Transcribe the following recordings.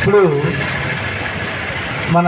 ఇప్పుడు మన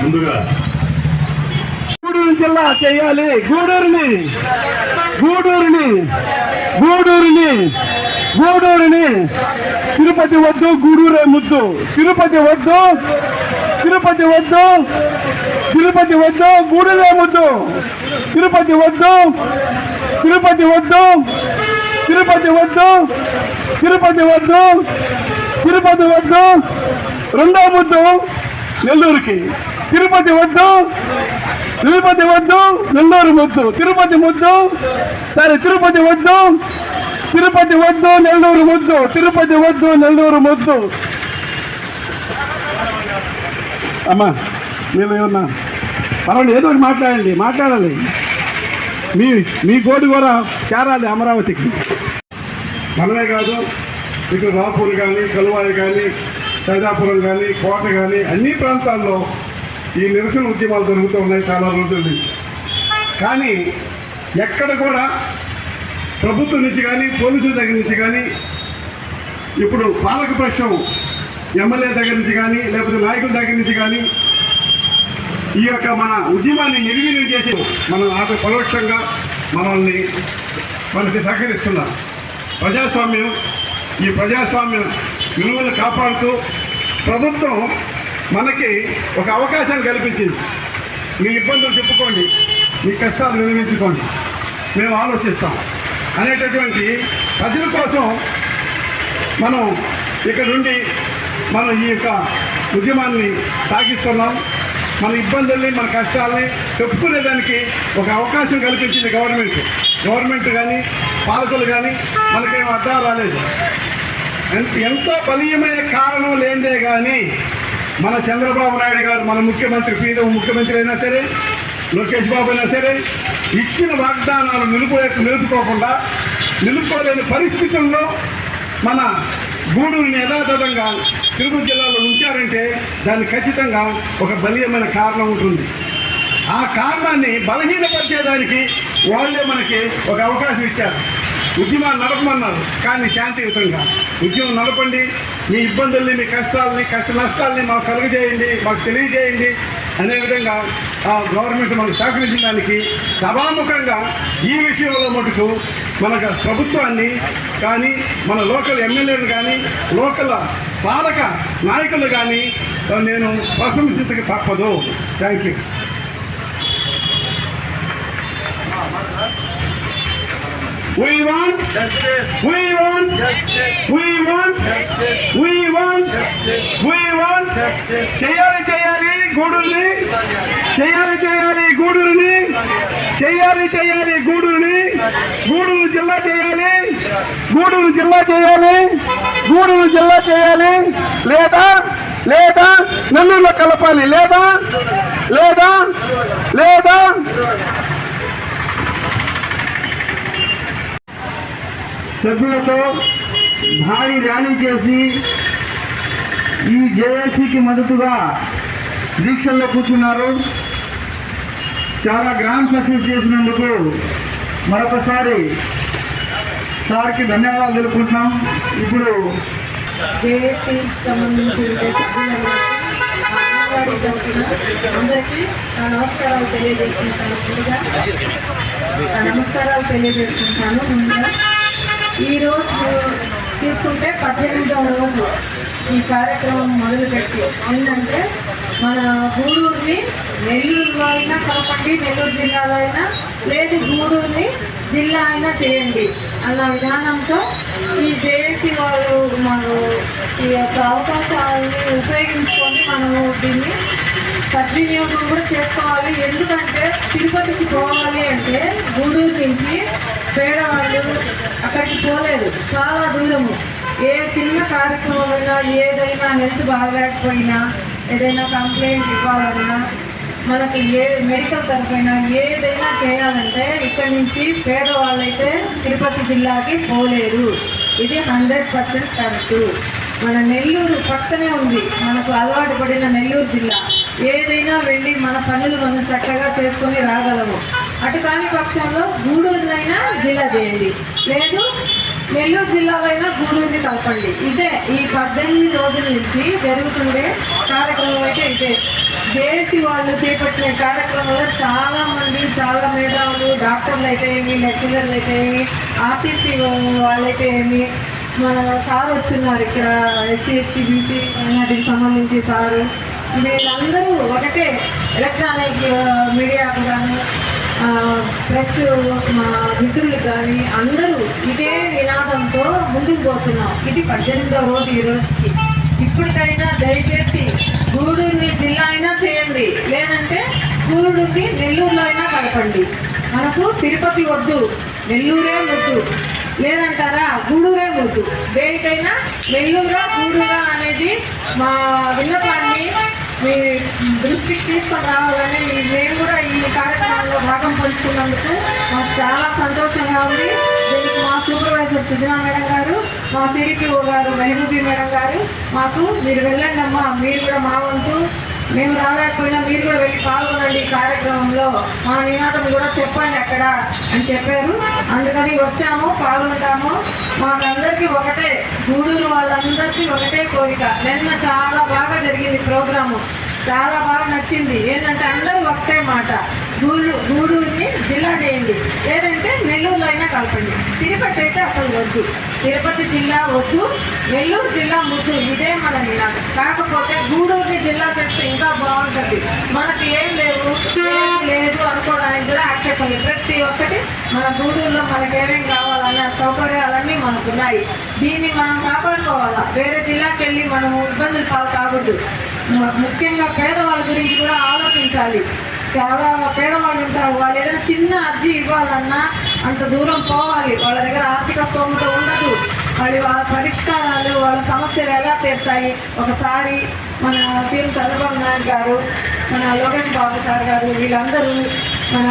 ముందుగా గూడూరు జిల్లా చేయాలి. గూడూరుని గూడూరుని గూడూరుని గూడూరుని. తిరుపతి వద్దు గూడూరే ముద్దు. తిరుపతి వద్దు తిరుపతి వద్దు తిరుపతి వద్దు గూడూరే ముద్దు తిరుపతి వద్దు తిరుపతి వద్దు తిరుపతి వద్దు తిరుపతి వద్దు తిరుపతి వద్దు రెండో ముద్దు నెల్లూరుకి తిరుపతి వద్దు తిరుపతి వద్దు నెల్లూరు ముద్దు తిరుపతి ముద్దు సరే తిరుపతి వద్దు తిరుపతి వద్దు నెల్లూరు ముద్దు తిరుపతి వద్దు నెల్లూరు ముద్దు అమ్మా మీరు ఏమన్నా పర్వాలేదు ఏదో ఒకటి మాట్లాడండి మాట్లాడాలి. మీ మీ కోటి కూడా చేరాలి అమరావతికి. మనమే కాదు ఇక్కడ రాపూర్ కానీ కలువాయి కానీ సైదాపురం కానీ కోట కానీ అన్ని ప్రాంతాల్లో ఈ నిరసన ఉద్యమాలు జరుగుతూ ఉన్నాయి చాలా రోజుల నుంచి. కానీ ఎక్కడ కూడా ప్రభుత్వం నుంచి కానీ పోలీసుల దగ్గర నుంచి కానీ ఇప్పుడు పాలక పక్షం ఎమ్మెల్యే దగ్గర నుంచి కానీ లేకపోతే నాయకుల దగ్గర నుంచి కానీ ఈ యొక్క మన ఉద్యమాన్ని నిర్వీర్యం చేసి మనం ఆట పరోక్షంగా మనల్ని మనకి సహకరిస్తున్నారు ప్రజాస్వామ్యం ఈ ప్రజాస్వామ్య విలువలు కాపాడుతూ ప్రభుత్వం మనకి ఒక అవకాశం కల్పించింది. మీ ఇబ్బందులు చెప్పుకోండి మీ కష్టాలు నిర్వహించుకోండి. మేము ఆలోచిస్తాం. అనేటటువంటి ప్రజల కోసం మనం ఇక్కడ నుండి మనం ఈ యొక్క ఉద్యమాన్ని సాగిస్తున్నాం. మన ఇబ్బందుల్ని మన కష్టాలని చెప్పుకునేదానికి ఒక అవకాశం కల్పించింది గవర్నమెంట్. గవర్నమెంట్ కానీ పాలకులు కానీ మనకేం అడ్డా రాలేదు. ఎంత ఎంతో బలీయమైన కారణం లేదే కానీ మన చంద్రబాబు నాయుడు గారు మన ముఖ్యమంత్రి పీఠ ముఖ్యమంత్రి అయినా సరే లోకేష్ బాబు అయినా సరే ఇచ్చిన వాగ్దానాలు నిలుపులేక నిలుపుకోకుండా నిలుపుకోలేని పరిస్థితుల్లో మన గూడూరుని యథాతథంగా తిరుపతి జిల్లాలో ఉంచారంటే దానికి ఖచ్చితంగా ఒక బలీయమైన కారణం ఉంటుంది. ఆ కారణాన్ని బలహీనపరిచేదానికి వాళ్ళే మనకి ఒక అవకాశం ఇచ్చారు. ఉద్యమాన్ని నడపమన్నారు కానీ శాంతియుతంగా. ఉద్యమం నడపండి మీ ఇబ్బందుల్ని మీ కష్టాలని కష్ట నష్టాలని మాకు కలుగజేయండి మాకు తెలియజేయండి. అనే విధంగా ఆ గవర్నమెంట్ మనకు సహకరించిన దానికి సభాముఖంగా ఈ విషయంలో మటుకు మన ప్రభుత్వాన్ని కానీ మన లోకల్ ఎమ్మెల్యేలు కానీ లోకల్ పాలక నాయకులు కానీ నేను ప్రశంసించక తప్పదు. Thank you We want We want We want We want We want చేయాలి చేయాలి. గూడుల్ని చేయాలి చేయాలి గూడుల్ని చేయాలి చేయాలి గూడుల్ని గూడూరు జిల్లా చేయాలి గూడూరు జిల్లా చేయాలి గూడూరు జిల్లా చేయాలి లేదా లేదా నెల్లూరులో కలపాలి లేదా లేదా లేదా. సభ్యులతో భారీ ర్యాలీ చేసి ఈ జేఏసీకి మద్దతుగా దీక్షల్లో కూర్చున్నారు. చాలా గ్రాండ్ సక్సెస్ చేసినందుకు మరొకసారి సార్కి ధన్యవాదాలు తెలుపుకుంటున్నాం. ఇప్పుడు జేఏసీ సంబంధించిన అందరికీ నా నమస్కారాలు తెలియజేసుకుంటాను ముందుగా. నా నమస్కారాలు తెలియజేసుకుంటాను ముందుగా. ఈరోజు తీసుకుంటే పద్దెనిమిదవ రోజు ఈ కార్యక్రమం మొదలుపెట్టి. ఏంటంటే మన గూడూరుని నెల్లూరులో అయినా కలపండి నెల్లూరు జిల్లాలో అయినా లేదు గూడూరుని జిల్లా అయినా చేయండి అన్న విధానంతో ఈ జేఏసీ వాళ్ళు మనకు ఈ యొక్క అవకాశాలని ఉపయోగించుకొని మనము దీన్ని సద్వినియోగం కూడా చేసుకోవాలి. ఎందుకంటే తిరుపతికి పోవాలి అంటే గూడూరు నుంచి పేదవాళ్ళు అక్కడికి పోలేదు. చాలా దూరము. ఏ చిన్న కార్యక్రమమైనా ఏదైనా హెల్త్ బాగాలేకపోయినా ఏదైనా కంప్లైంట్ ఇవ్వాలన్నా మనకి ఏ మెడికల్ తరఫైనా ఏదైనా చేయాలంటే ఇక్కడి నుంచి పేదవాళ్ళైతే తిరుపతి జిల్లాకి పోలేరు. ఇది హండ్రెడ్ పర్సెంట్ కరెక్ట్ మన నెల్లూరు పక్కనే ఉంది. మనకు అలవాటు పడిన నెల్లూరు జిల్లా. ఏదైనా వెళ్ళి మన పనులు మనం చక్కగా చేసుకొని రాగలము. అటు కాని పక్షంలో గూడూరునైనా జిల్లా చేయండి. లేదు నెల్లూరు జిల్లాలో అయినా గూడూరుని కలపండి ఇదే ఈ పద్దెనిమిది రోజుల నుంచి జరుగుతుండే కార్యక్రమం అయితే ఇదే. జేఏసీ వాళ్ళు చేపట్టిన కార్యక్రమంలో చాలామంది చాలా మేధావులు డాక్టర్లు అయితే ఏమి లెక్చరర్లు అయితే ఏమి ఆర్టీసీ వాళ్ళైతే ఏమి మన సార్ వచ్చున్నారు ఇక్కడ ఎస్సీ ఎస్టీ బీసీ వాటికి సంబంధించి సారు. వీళ్ళందరూ ఒకటే ఎలక్ట్రానిక్ మీడియాకు కానీ ప్రెస్ మా మిత్రులు కానీ అందరూ ఇదే నినాదంతో ముందుకు పోతున్నాం. ఇది పద్దెనిమిదో రోజు ఈ రోజుకి. ఇప్పటికైనా దయచేసి గూడూరుని జిల్లా అయినా చేయండి. లేదంటే గూడూరుని నెల్లూరులో అయినా కలపండి. మనకు తిరుపతి వద్దు నెల్లూరే వద్దు. లేదంటారా? గూడూరే వద్దు. దేనికైనా నెల్లూరా గూడూరా అనేది మా విన్నపాన్ని మీ దృష్టికి తీసుకొని రావాలని మేము కూడా ఈ కార్యక్రమంలో భాగం పంచుకున్నందుకు మాకు చాలా సంతోషంగా ఉంది. దీనికి మా సూపర్వైజర్ సుజనా మేడం గారు మా సిడిపిఓ గారు మెహబూబీ మేడం గారు మాకు మీరు వెళ్ళండి అమ్మా మీరు కూడా మా వంతు మేము రాలేకపోయినా మీరు కూడా వెళ్ళి పాల్గొనండి ఈ కార్యక్రమంలో. మా నినాదం కూడా చెప్పండి అక్కడ అని చెప్పారు. అందుకని వచ్చాము పాల్గొంటాము. మాకందరికీ ఒకటే గూడూరు వాళ్ళందరికీ ఒకటే కోరిక. నిన్న చాలా బాగా జరిగింది ప్రోగ్రాము. చాలా బాగా నచ్చింది. ఏంటంటే అందరూ ఒకటే మాట. గూడు గూడూరుని జిల్లా చేయండి. లేదంటే నెల్లూరులో అయినా కలపండి. తిరుపతి అయితే అసలు వద్దు. తిరుపతి జిల్లా వద్దు. నెల్లూరు జిల్లా ముద్దు ఇదే మన నినాదం. కాకపోతే గూడూరు జిల్లా చేస్తే ఇంకా బాగుంటుంది మనకి ఏం లేవు ఏం లేదు అనుకోవడానికి కూడా ప్రతి ఒక్కటి మన గూడూరులో మనకి ఏమేమి కావాలన్న సౌకర్యాలన్నీ మనకు ఉన్నాయి దీన్ని మనం కాపాడుకోవాలా? వేరే జిల్లాకి వెళ్ళి మనం ఇబ్బందులు పాలు కాకూడదు ముఖ్యంగా పేదవాళ్ళ గురించి కూడా ఆలోచించాలి. చాలా పేదవాళ్ళు ఉంటారు. వాళ్ళు ఏదైనా చిన్న అర్జీ ఇవ్వాలన్నా అంత దూరం పోవాలి. వాళ్ళ దగ్గర ఆర్థిక స్తోమత ఉండదు. వాళ్ళు వాళ్ళ పరిష్కారాలు వాళ్ళ సమస్యలు ఎలా తీరుతాయి? ఒకసారి మన సీఎం చంద్రబాబు నాయుడు గారు మన లోకేష్ బాబు సార్ గారు వీళ్ళందరూ మన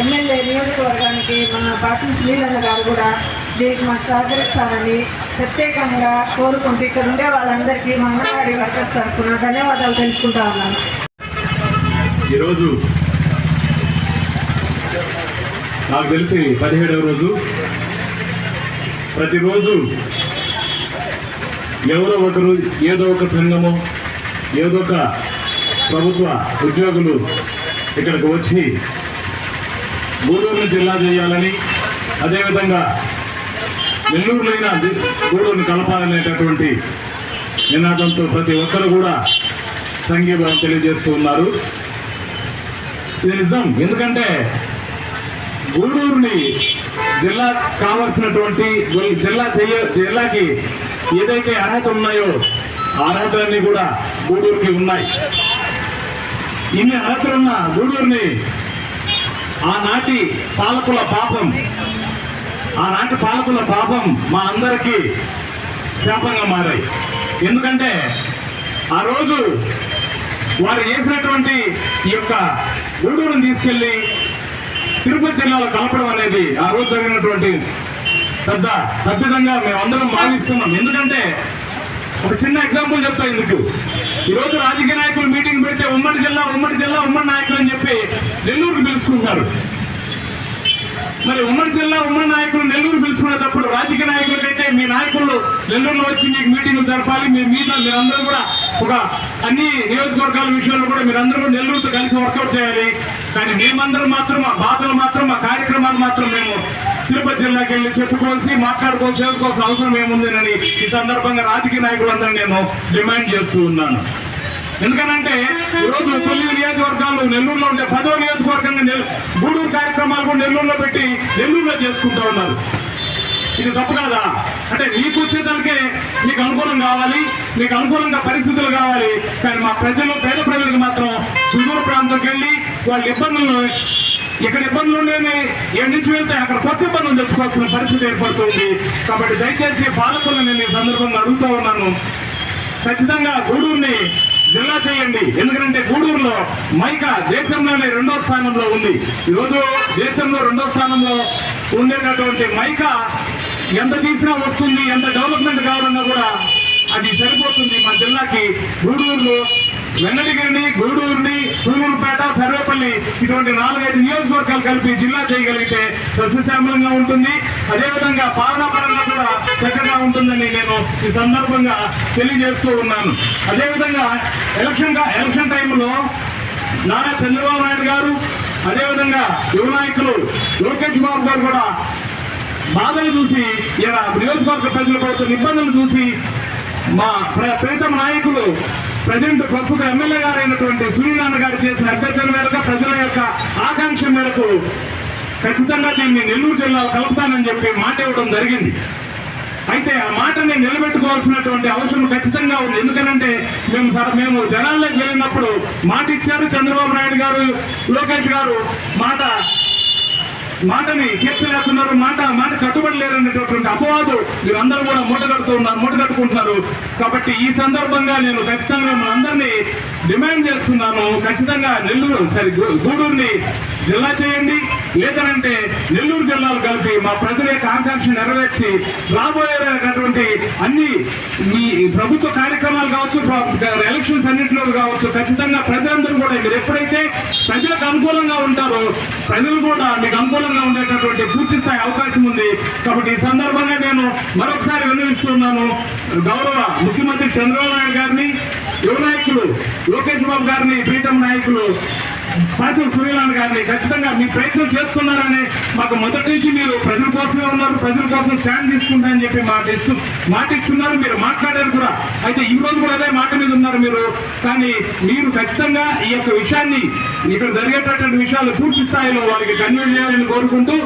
ఎమ్మెల్యే నియోజకవర్గానికి మన పాసం శ్రీలన్న గారు కూడా దీనికి మాకు సహకరిస్తారని ప్రత్యేకంగా కోరుకుంటూ ఇక్కడ ఉండే వాళ్ళందరికీ మా అన్నగారి వర్కర్స్ తరఫున ధన్యవాదాలు తెలుపుకుంటా ఉన్నాను. ఈరోజు నాకు తెలిసి పదిహేడవ రోజు. ప్రతిరోజు ఎవరో ఒకరు ఏదో ఒక సంఘము ఏదో ఒక ప్రభుత్వ ఉద్యోగులు ఇక్కడికి వచ్చి గూడూరుని జిల్లా చేయాలని అదేవిధంగా నెల్లూరులైన గూడూరుని కలపాలనేటటువంటి నినాదంతో ప్రతి ఒక్కరు కూడా సంఘీభావం తెలియజేస్తూ ఉన్నారు. ఇది నిజం. ఎందుకంటే గూడూరుని జిల్లా కావాల్సినటువంటి జిల్లా చెయ్య జిల్లాకి ఏదైతే అర్హత ఉన్నాయో ఆ అర్హతలన్నీ కూడా గూడూరుకి ఉన్నాయి. ఇన్ని అర్హతలున్న గూడూరుని ఆనాటి పాలకుల పాపం ఆనాటి పాలకుల పాపం మా అందరికీ శాపంగా మారాయి. ఎందుకంటే ఆ రోజు వారు చేసినటువంటి ఈ యొక్క గూడూరుని తీసుకెళ్ళి తిరుపతి జిల్లాలో కలపడం అనేది ఆ రోజు జరిగినటువంటి పెద్ద తప్పిదంగా మేమందరం భావిస్తున్నాం ఎందుకంటే ఒక చిన్న ఎగ్జాంపుల్ చెప్తా ఇందుకు. ఈ రోజు రాజకీయ నాయకులు మీటింగ్ పెడితే ఉమ్మడి జిల్లా ఉమ్మడి జిల్లా ఉమ్మడి నాయకులు అని చెప్పి నెల్లూరుకు పిలుచుకుంటారు మరి ఉమ్మడి జిల్లా ఉమ్మడి నాయకులు నెల్లూరు పిలుచుకునేటప్పుడు రాజకీయ నాయకులకైతే మీ నాయకులు నెల్లూరులో వచ్చి మీకు మీటింగ్ జరపాలి. మీ మీద మీరందరూ కూడా ఒక అన్ని నియోజకవర్గాల విషయంలో కూడా మీరందరూ నెల్లూరుతో కలిసి వర్కౌట్ చేయాలి. కానీ మేమందరం మాత్రం మా బాధలు మాత్రం మా కార్యక్రమాలు మాత్రం మేము తిరుపతి జిల్లాకి వెళ్ళి చెప్పుకోవాల్సి మాట్లాడుకోవాల్సి చేసుకోవాల్సిన అవసరం ఏముందేనని ఈ సందర్భంగా రాజకీయ నాయకులందరూ నేను డిమాండ్ చేస్తూ ఉన్నాను. ఎందుకనంటే ఈరోజు తొలి నియోజకవర్గాలు నెల్లూరులో ఉంటే పదో నియోజకవర్గంగా గూడూరు కార్యక్రమాలు కూడా నెల్లూరులో పెట్టి నెల్లూరులో చేసుకుంటూ ఉన్నారు. ఇది తప్పు కాదా? అంటే మీకు వచ్చేదానికే మీకు అనుకూలం కావాలి మీకు అనుకూలంగా పరిస్థితులు కావాలి కానీ మా ప్రజలు పేద ప్రజలకు మాత్రం సుదూర ప్రాంతంకి వెళ్ళి వాళ్ళ ఇబ్బందులను ఇక్కడ ఇబ్బందులు ఉండేవి ఏడు నుంచి వెళ్తే అక్కడ కొత్త ఇబ్బందులు తెచ్చుకోవాల్సిన పరిస్థితి ఏర్పడుతుంది. కాబట్టి దయచేసి పాలకులను నేను ఈ సందర్భంగా అడుగుతూ ఉన్నాను. ఖచ్చితంగా గూడూరుని జిల్లా చేయండి. ఎందుకంటే గూడూరులో మైకా దేశంలోనే రెండో స్థానంలో ఉంది. ఈరోజు దేశంలో రెండో స్థానంలో ఉండేటటువంటి మైకా ఎంత తీసినా వస్తుంది ఎంత డెవలప్మెంట్ కావాలన్నా కూడా అది సరిపోతుంది మా జిల్లాకి. గూడూరులో వెన్నడిగండి గూడూరుని సూలూరుపేట సర్వేపల్లి ఇటువంటి నాలుగైదు నియోజకవర్గాలు కలిపి జిల్లా చేయగలిగితే సస్యశ్యామలంగా ఉంటుంది. అదేవిధంగా పాలనా పరంగా కూడా ఈ సందర్భంగా తెలియజేస్తూ ఉన్నాను. అదేవిధంగా ఎలక్షన్ ఎలక్షన్ టైంలో నారా చంద్రబాబు నాయుడు గారు అదేవిధంగా యువ నాయకులు లోకేష్ బాబు గారు కూడా బాధలు చూసి ఇలా నియోజకవర్గ ప్రజలు పడుతున్న ఇబ్బందులు చూసి మా ప్ర- నాయకులు ప్రజెంట్ ప్రస్తుత ఎమ్మెల్యే గారైనటువంటి అయినటువంటి సూర్యనారాయణ గారు చేసిన అభ్యర్థన మేరకు ప్రజల యొక్క ఆకాంక్ష మేరకు ఖచ్చితంగా దీన్ని నెల్లూరు జిల్లాలో కలుపుతానని చెప్పి మాట ఇవ్వడం జరిగింది. అయితే ఆ మాటని నిలబెట్టుకోవాల్సినటువంటి అవసరం ఖచ్చితంగా ఉంది. ఎందుకనంటే మేము మేము జనాల్లోకి వెళ్ళినప్పుడు మాట ఇచ్చారు చంద్రబాబు నాయుడు గారు లోకేష్ గారు. మాట మాటని తీర్చలేకున్నారు మాట మాట కట్టుబడి లేరనేటటువంటి అపవాదు మీరందరూ కూడా మూటగడుతూ ఉన్నారు మూటగట్టుకుంటున్నారు. కాబట్టి ఈ సందర్భంగా నేను ఖచ్చితంగా మనందరినీ డిమాండ్ చేస్తున్నాను. ఖచ్చితంగా నెల్లూరు సరి గూడూరుని జిల్లా చేయండి. లేదనంటే నెల్లూరు జిల్లాలు కలిపి మా ప్రజల యొక్క ఆకాంక్ష నెరవేర్చి రాబోయేటటువంటి అన్ని మీ ప్రభుత్వ కార్యక్రమాలు కావచ్చు ఎలక్షన్స్ అన్నింటిలో కావచ్చు ఖచ్చితంగా ప్రజలందరూ కూడా మీరు ఎప్పుడైతే ప్రజలకు అనుకూలంగా ఉంటారో ప్రజలు కూడా మీకు అనుకూలంగా ఉండేటటువంటి పూర్తి స్థాయి అవకాశం ఉంది. కాబట్టి ఈ సందర్భంగా నేను మరొకసారి విన్నవిస్తున్నాను గౌరవ ముఖ్యమంత్రి చంద్రబాబు నాయుడు గారిని యువ నాయకులు లోకేష్ బాబు గారిని ప్రీతం నాయకులు పార్టీ సూర్యనారాయణ గారిని ఖచ్చితంగా మీ ప్రయత్నం చేస్తున్నారని మాకు మొదటి నుంచి మీరు ప్రజల కోసమే ఉన్నారు ప్రజల కోసం స్టాండ్ తీసుకుంటారని చెప్పి మాట ఇస్తూ మాట ఇచ్చున్నారు మీరు మాట్లాడారు కూడా. అయితే ఈ రోజు కూడా అదే మాట మీద ఉన్నారు మీరు. కానీ మీరు ఖచ్చితంగా ఈ యొక్క విషయాన్ని ఇక్కడ జరిగేటటువంటి విషయాలు పూర్తి స్థాయిలో వారికి కన్వే చేయాలని కోరుకుంటూ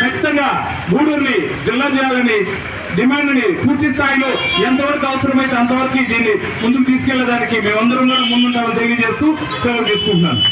ఖచ్చితంగా గూడూరుని జిల్లా చేయాలని డిమాండ్ని పూర్తి స్థాయిలో ఎంతవరకు అవసరమైతే అంతవరకు దీన్ని ముందుకు తీసుకెళ్ళడానికి మేమందరం కూడా ముందుంటామని తెలియజేస్తూ సెలవు తీసుకుంటున్నాను.